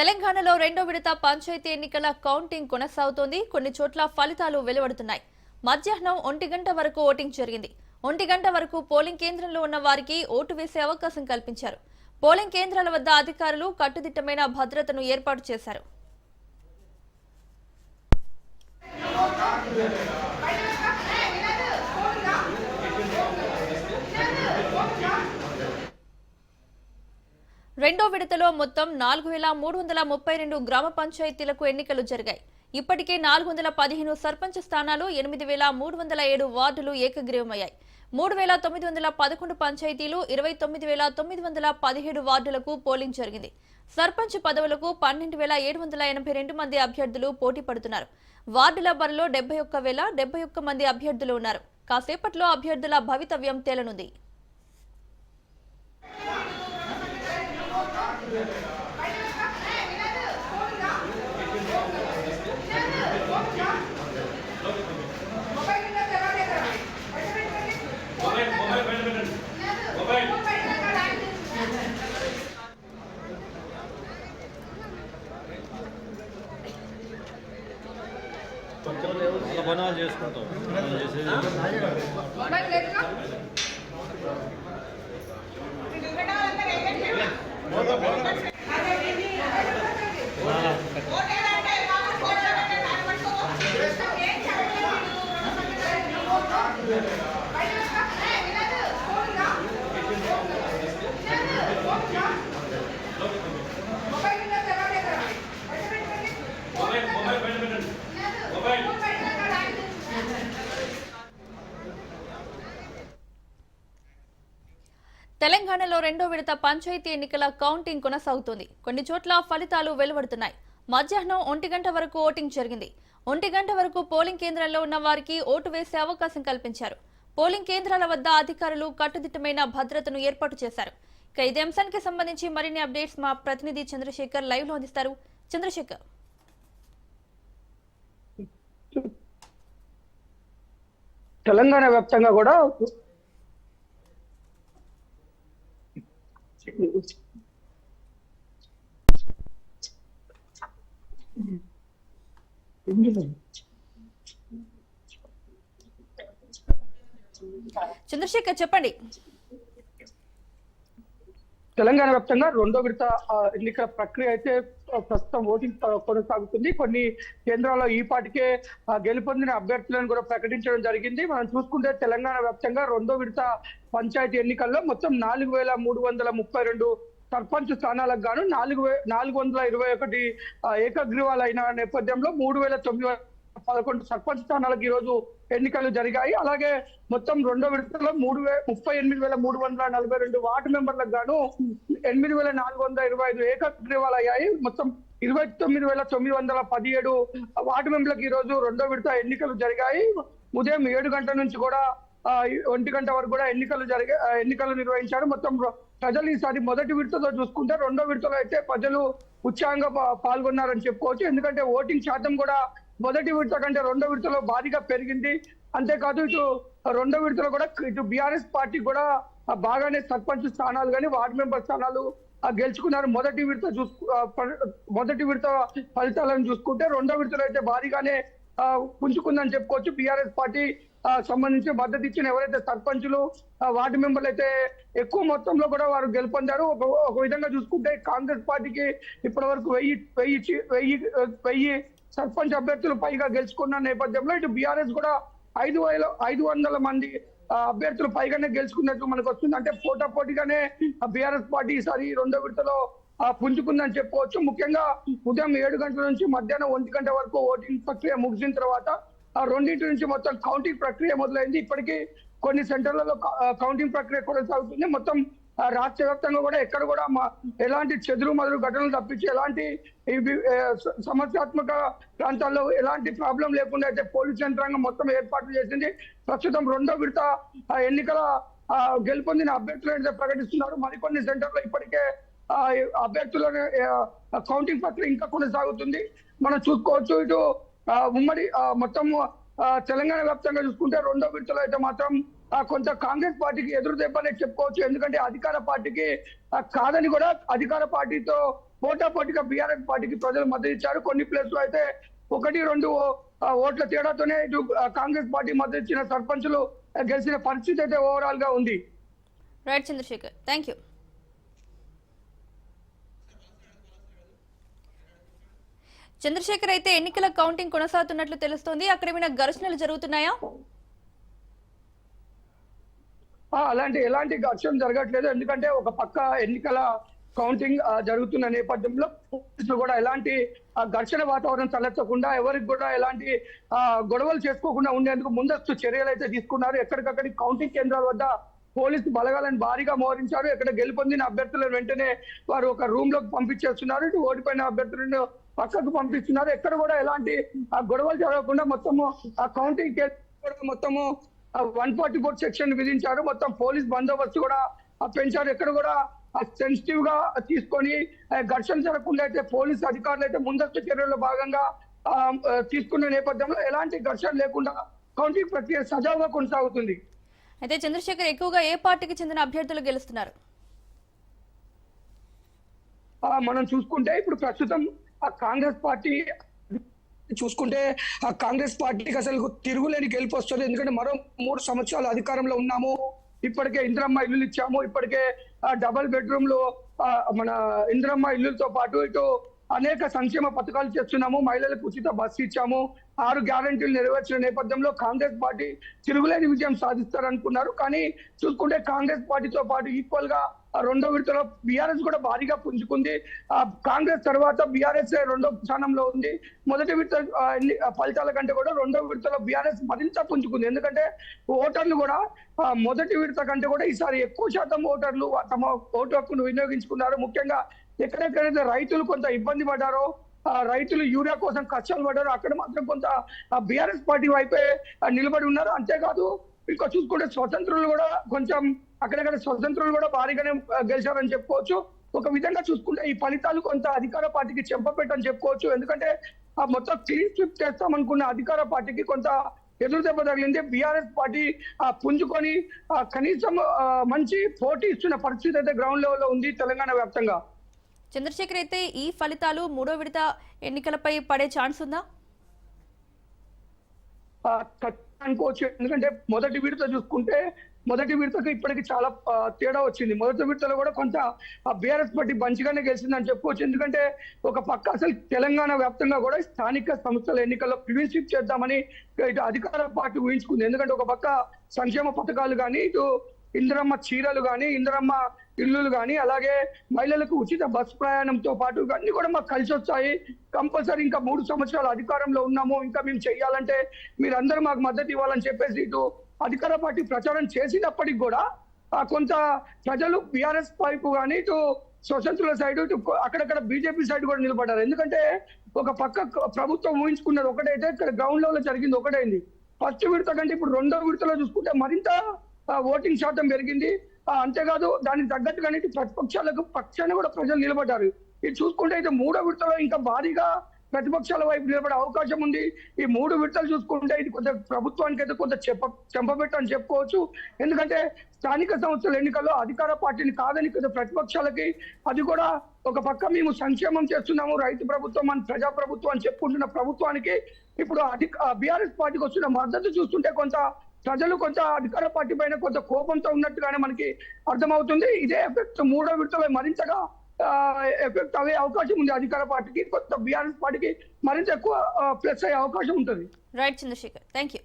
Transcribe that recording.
తెలంగాణలో రెండో విడత పంచాయతీ ఎన్నికల కౌంటింగ్ కొనసాగుతోంది. కొన్ని చోట్ల ఫలితాలు వెలువడుతున్నాయి. మధ్యాహ్నం ఒంటి గంట వరకు ఓటింగ్ జరిగింది. ఒంటి గంట వరకు పోలింగ్ కేంద్రంలో ఉన్న వారికి ఓటు వేసే అవకాశం కల్పించారు. పోలింగ్ కేంద్రాల వద్ద అధికారులు కట్టుదిట్టమైన భద్రతను ఏర్పాటు చేశారు. రెండో విడతలో మొత్తం నాలుగు వేల మూడు వందల ముప్పై రెండు గ్రామ పంచాయతీలకు ఎన్నికలు జరిగాయి. ఇప్పటికే నాలుగు వందల పదిహేను సర్పంచ్ స్థానాలు ఎనిమిది వేల మూడు వందల ఏడు వార్డులు ఏకగ్రీవమయ్యాయి. మూడు వేల తొమ్మిది వందల పదకొండు పంచాయతీలు ఇరవై తొమ్మిది వేల తొమ్మిది వందల పదిహేడు వార్డులకు పోలింగ్ జరిగింది. సర్పంచ్ పదవులకు పన్నెండు వేల ఏడు వందల ఎనభై రెండు మంది అభ్యర్థులు పోటీ పడుతున్నారు. వార్డుల బరిలో డెబ్బై ఒక్క వేల డెబ్బై ఒక్క మంది అభ్యర్థులు ఉన్నారు. కాసేపట్లో అభ్యర్థుల భవితవ్యం తేలనుంది. వాళ్ళ పని వాళ్ళు చేసుకుంటాం. చేసేది తెలంగాణలో రెండో విడత పంచాయతీ ఎన్నికల కౌంటింగ్ కొనసాగుతోంది. కొన్ని చోట్ల ఫలితాలు వెలువడుతున్నాయి. మధ్యాహ్నం ఒంటి గంట వరకు ఓటింగ్ జరిగింది. ఒంటి గంట వరకు పోలింగ్ కేంద్రాల్లో ఉన్న వారికి ఓటు వేసే అవకాశం కల్పించారు. పోలింగ్ కేంద్రాల వద్ద అధికారులు కట్టుదిట్టమైన భద్రతను ఏర్పాటు చేశారు. ఇక ఇదే అంశానికి సంబంధించి మరిన్ని అప్డేట్స్ మా ప్రతినిధి చంద్రశేఖర్ లైవ్లో అందిస్తారు. చంద్రశేఖర్. తెలంగాణ వ్యాప్తంగా కూడా చంద్రశేఖర్ చెప్పండి. తెలంగాణ వ్యాప్తంగా రెండో విడత ఆ, ఎన్నికల ప్రక్రియ అయితే ప్రస్తుతం ఓటింగ్ కొనసాగుతుంది. కొన్ని కేంద్రాల్లో ఈ పాటికే గెలుపొందిన అభ్యర్థులను కూడా ప్రకటించడం జరిగింది. మనం చూసుకుంటే తెలంగాణ వ్యాప్తంగా రెండో విడత పంచాయతీ ఎన్నికల్లో మొత్తం నాలుగు వేల మూడు వందల ముప్పై రెండు సర్పంచ్ స్థానాలకు గాను నాలుగు వే నాలుగు వందల ఇరవై ఒకటి ఏకగ్రీవాలైన నేపథ్యంలో మూడు వేల తొమ్మిది వందల పదకొండు సర్పంచ్ స్థానాలకు ఈ రోజు ఎన్నికలు జరిగాయి. అలాగే మొత్తం రెండో విడతలో మూడు వే ముప్పై ఎనిమిది వేల మూడు వందల నలభై రెండు వార్డు మెంబర్లకు గాను ఎనిమిది వేల నాలుగు వందల ఇరవై ఐదు ఏకగ్రీవాలు అయ్యాయి మొత్తం ఇరవై తొమ్మిది వేల తొమ్మిది వందల పదిహేడు వార్డు మెంబర్లకు ఈ రోజు రెండో విడత ఎన్నికలు జరిగాయి. ఉదయం ఏడు గంటల నుంచి కూడా ఒంటి గంట వరకు కూడా ఎన్నికలు జరిగే ఎన్నికలు నిర్వహించారు. మొత్తం ప్రజలు ఈసారి మొదటి విడతతో చూసుకుంటే రెండో విడతలో అయితే ప్రజలు ఉత్సాహంగా పాల్గొన్నారని చెప్పుకోవచ్చు. ఎందుకంటే ఓటింగ్ శాతం కూడా మొదటి విడత కంటే రెండో విడతలో భారీగా పెరిగింది. అంతేకాదు ఇటు రెండో విడతలో కూడా ఇటు బీఆర్ఎస్ పార్టీ కూడా బాగానే సర్పంచ్ స్థానాలు కానీ వార్డు మెంబర్ స్థానాలు ఆ, గెలుచుకున్నారు. మొదటి విడత చూసుకు మొదటి విడత ఫలితాలను చూసుకుంటే రెండో విడతలో అయితే భారీగానే ఆ, పుంజుకుందని చెప్పుకోవచ్చు. బీఆర్ఎస్ పార్టీ సంబంధించి మద్దతు ఇచ్చిన ఎవరైతే సర్పంచులు వార్డు మెంబర్లు అయితే ఎక్కువ మొత్తంలో కూడా వారు గెలుపొందారు. ఒక ఒక విధంగా చూసుకుంటే కాంగ్రెస్ పార్టీకి ఇప్పటి వరకు వెయ్యి వెయ్యి వెయ్యి వెయ్యి సర్పంచ్ అభ్యర్థులు పైగా గెలుచుకున్న నేపథ్యంలో ఇటు బీఆర్ఎస్ కూడా ఐదు వేల ఐదు వందల మంది ఆ, అభ్యర్థులు పైగానే గెలుచుకున్నట్టు మనకు వస్తుంది. అంటే పోటాపోటీగానే బీఆర్ఎస్ పార్టీ ఈసారి రెండో విడతలో పుంజుకుందని చెప్పుకోవచ్చు ముఖ్యంగా ఉదయం ఏడు గంటల నుంచి మధ్యాహ్నం ఒంటి గంట వరకు ఓటింగ్ ప్రక్రియ ముగిసిన తర్వాత రెండింటి నుంచి మొత్తం కౌంటింగ్ ప్రక్రియ మొదలైంది. ఇప్పటికీ కొన్ని సెంటర్లలో కౌంటింగ్ ప్రక్రియ కొనసాగుతుంది. మొత్తం రాష్ట్ర వ్యాప్తంగా కూడా ఎక్కడ కూడా ఎలాంటి చెదురు మదురు ఘటనలు తప్పించి ఎలాంటి సమస్యాత్మక ప్రాంతాల్లో ఎలాంటి ప్రాబ్లం లేకుండా అయితే పోలీస్ యంత్రాంగం మొత్తం ఏర్పాట్లు చేసింది. ప్రస్తుతం రెండో విడత ఎన్నికల గెలుపొందిన అభ్యర్థులు అయితే ప్రకటిస్తున్నారు. మరికొన్ని సెంటర్లో ఇప్పటికే ఆ, అభ్యర్థుల కౌంటింగ్ ప్రక్రియ ఇంకా కొనసాగుతుంది. మనం చూసుకోవచ్చు ఇటు ఉమ్మడి మొత్తం తెలంగాణ వ్యాప్తంగా చూసుకుంటే రెండో విడతలో అయితే మాత్రం కొంత కాంగ్రెస్ పార్టీకి ఎదురు దెబ్బనే చెప్పుకోవచ్చు. ఎందుకంటే అధికార పార్టీకి కాదని కూడా అధికార పార్టీతో పోటాపోటీగా బీఆర్ఎస్ పార్టీకి ప్రజలు మద్దతు ఇచ్చారు. కొన్ని ప్లేస్లో అయితే ఒకటి రెండు ఓట్ల తేడాతోనే ఇటు కాంగ్రెస్ పార్టీ మద్దతు ఇచ్చిన సర్పంచులు గెలిచిన పరిస్థితి అయితే ఓవరాల్గా ఉంది. Right Chandrasekhar thank you. Chandrasekhar అయితే ఎన్నికల కౌంటింగ్ కొనసాగుతున్నట్లు తెలుస్తోంది. అక్కడ ఏమైనా ఘర్షణలు జరుగుతున్నాయా? అలాంటి ఎలాంటి ఘర్షణ జరగట్లేదు. ఎందుకంటే ఒక పక్క ఎన్నికల కౌంటింగ్ జరుగుతున్న నేపథ్యంలో పోలీసులు కూడా ఎలాంటి ఆ, ఘర్షణ వాతావరణం తలెత్తకుండా ఎవరికి కూడా ఎలాంటి గొడవలు చేసుకోకుండా ఉండేందుకు ముందస్తు చర్యలు అయితే తీసుకున్నారు. ఎక్కడికక్కడి కౌంటింగ్ కేంద్రాల వద్ద పోలీసు బలగాలను భారీగా మోహరించారు. ఇక్కడ గెలుపొందిన అభ్యర్థులను వెంటనే వారు ఒక రూమ్లోకి పంపించేస్తున్నారు. ఇటు ఓడిపోయిన అభ్యర్థులను పక్కకు పంపిస్తున్నారు. ఎక్కడ కూడా ఎలాంటి ఆ, గొడవలు జరగకుండా మొత్తము ఆ కౌంటింగ్ కేంద్రం మొత్తము వన్ ఫార్టీ ఫోర్ సెక్షన్ విధించారు. మొత్తం పోలీస్ బందోబస్తు కూడా ఆ, పెంచారు ఎక్కడ కూడా సెన్సిటివ్గా తీసుకొని ఘర్షణ జరగకుండా అయితే పోలీస్ అధికారులు అయితే ముందస్తు చర్యల్లో భాగంగా తీసుకున్న నేపథ్యంలో ఎలాంటి ఘర్షణ లేకుండా కౌంటింగ్ ప్రక్రియ సజావుగా కొనసాగుతుంది. అయితే చంద్రశేఖర్ ఎక్కువగా ఏ పార్టీకి చెందిన అభ్యర్థులు గెలుస్తున్నారు? మనం చూసుకుంటే ఇప్పుడు ప్రస్తుతం ఆ కాంగ్రెస్ పార్టీ చూసుకుంటే ఆ కాంగ్రెస్ పార్టీకి అసలు తిరుగులేని గెలుపు వస్తుంది. ఎందుకంటే మరో మూడు సంవత్సరాలు అధికారంలో ఉన్నాము. ఇప్పటికే ఇంద్రమ్మ ఇల్లులు ఇచ్చాము. ఇప్పటికే ఆ డబల్ బెడ్రూమ్లో మన ఇంద్రమ్మ ఇల్లులతో పాటు ఇటు అనేక సంక్షేమ పథకాలు చేస్తున్నాము. మహిళలకు ఉచిత బస్సు ఇచ్చాము. ఆరు గ్యారంటీలు నెరవేర్చిన నేపథ్యంలో కాంగ్రెస్ పార్టీ తిరుగులేని విజయం సాధిస్తారనుకున్నారు. కానీ చూసుకుంటే కాంగ్రెస్ పార్టీతో పాటు ఈక్వల్గా రెండో విడతలో బీఆర్ఎస్ కూడా భారీగా పుంజుకుంది. ఆ కాంగ్రెస్ తర్వాత బీఆర్ఎస్ రెండో స్థానంలో ఉంది. మొదటి విడత ఎన్ని- ఫలితాల కంటే కూడా రెండో విడతలో బీఆర్ఎస్ మరింత పుంజుకుంది. ఎందుకంటే ఓటర్లు కూడా మొదటి విడత కంటే కూడా ఈసారి ఎక్కువ శాతం ఓటర్లు తమ ఓటు హక్కును వినియోగించుకున్నారు. ముఖ్యంగా ఎక్కడెక్కడైతే రైతులు కొంత ఇబ్బంది పడ్డారో ఆ రైతులు యూరియా కోసం కష్టాలు పడ్డారు అక్కడ మాత్రం కొంత బీఆర్ఎస్ పార్టీ వైపే నిలబడి ఉన్నారు. అంతేకాదు ఇంకా చూసుకుంటే స్వతంత్రులు కూడా కొంచెం అక్కడక్కడ స్వతంత్రులు కూడా భారీగానే గెలిచారని చెప్పుకోవచ్చు. ఒక విధంగా చూసుకుంటే ఈ ఫలితాలు కొంత అధికార పార్టీకి చెంపపెట్టని చెప్పుకోవచ్చు. ఎందుకంటే ఆ మొత్తం క్లీన్ స్విప్ చేస్తామనుకున్న అధికార పార్టీకి కొంత ఎదురు దెబ్బ తగిలింది. బీఆర్ఎస్ పార్టీ ఆ పుంజుకొని ఆ, కనీసం మంచి పోటీ ఇస్తున్న పరిస్థితి అయితే గ్రౌండ్ లెవెల్లో ఉంది తెలంగాణ వ్యాప్తంగా. చంద్రశేఖర్ అయితే ఈ ఫలితాలు మూడో విడత ఎన్నికలపై పడే ఛాన్స్ ఉందా? అనుకోవచ్చు. ఎందుకంటే మొదటి విడత చూసుకుంటే మొదటి విడతకు ఇప్పటికి చాలా తేడా వచ్చింది. మొదటి విడతలో కూడా కొంత బీఆర్ఎస్ పార్టీ మంచిగానే గెలిచిందని చెప్పుకోవచ్చు. ఎందుకంటే ఒక పక్క అసలు తెలంగాణ వ్యాప్తంగా కూడా స్థానిక సంస్థల ఎన్నికల్లో క్లీన్ చేద్దామని ఇటు అధికార పార్టీ ఊహించుకుంది. ఎందుకంటే ఒక పక్క సంక్షేమ పథకాలు కానీ ఇటు ఇందిరమ్మ చీరలు కానీ ఇందిరమ్మ ఇల్లులు కానీ అలాగే మహిళలకు ఉచిత బస్ ప్రయాణంతో పాటు ఇవన్నీ కూడా మాకు కలిసి వచ్చాయి కంపల్సరీ ఇంకా మూడు సంవత్సరాలు అధికారంలో ఉన్నాము. ఇంకా మేము చెయ్యాలంటే మీరందరూ మాకు మద్దతు ఇవ్వాలని చెప్పేసి ఇటు అధికార పార్టీ ప్రచారం చేసినప్పటికి కూడా కొంత ప్రజలు బీఆర్ఎస్ వైపు కానీ ఇటు స్వతంత్రుల సైడ్ ఇటు అక్కడక్కడ బీజేపీ సైడ్ కూడా నిలబడ్డారు. ఎందుకంటే ఒక పక్క ప్రభుత్వం ఊహించుకున్నది ఒకటైతే ఇక్కడ గ్రౌండ్ లెవెల్ జరిగింది ఒకటైంది. ఫస్ట్ విడత కంటే ఇప్పుడు రెండో విడతలో చూసుకుంటే మరింత ఓటింగ్ శాతం పెరిగింది. అంతేకాదు దానికి తగ్గట్టుగానే ప్రతిపక్షాలకు పక్షాన్ని కూడా ప్రజలు నిలబడ్డారు. ఇది చూసుకుంటే అయితే మూడో విడతలో ఇంకా భారీగా ప్రతిపక్షాల వైపు నిలబడే అవకాశం ఉంది. ఈ మూడు విడతలు చూసుకుంటే ఇది కొంత ప్రభుత్వానికి అయితే కొంత చెప్ప చెంపబెట్టని చెప్పుకోవచ్చు. ఎందుకంటే స్థానిక సంస్థల ఎన్నికల్లో అధికార పార్టీని కాదని కొంత ప్రతిపక్షాలకి అది కూడా ఒక పక్క మేము సంక్షేమం చేస్తున్నాము రైతు ప్రభుత్వం అని ప్రజా ప్రభుత్వం అని చెప్పుకుంటున్న ప్రభుత్వానికి ఇప్పుడు అధిక బీఆర్ఎస్ పార్టీకి వస్తున్న మద్దతు చూస్తుంటే కొంత ప్రజలు కొంత అధికార పార్టీ పైన కొంత కోపంతో ఉన్నట్టుగానే మనకి అర్థమవుతుంది. ఇదే ఎఫెక్ట్ మూడో విడతలో మరింతగా ఎఫెక్ట్ అయ్యే అవకాశం ఉంది. అధికార పార్టీకి కొంత బీఆర్ఎస్ పార్టీకి మరింత ఎక్కువ ప్లస్ అయ్యే అవకాశం ఉంటుంది. Right Chandrasekhar thank you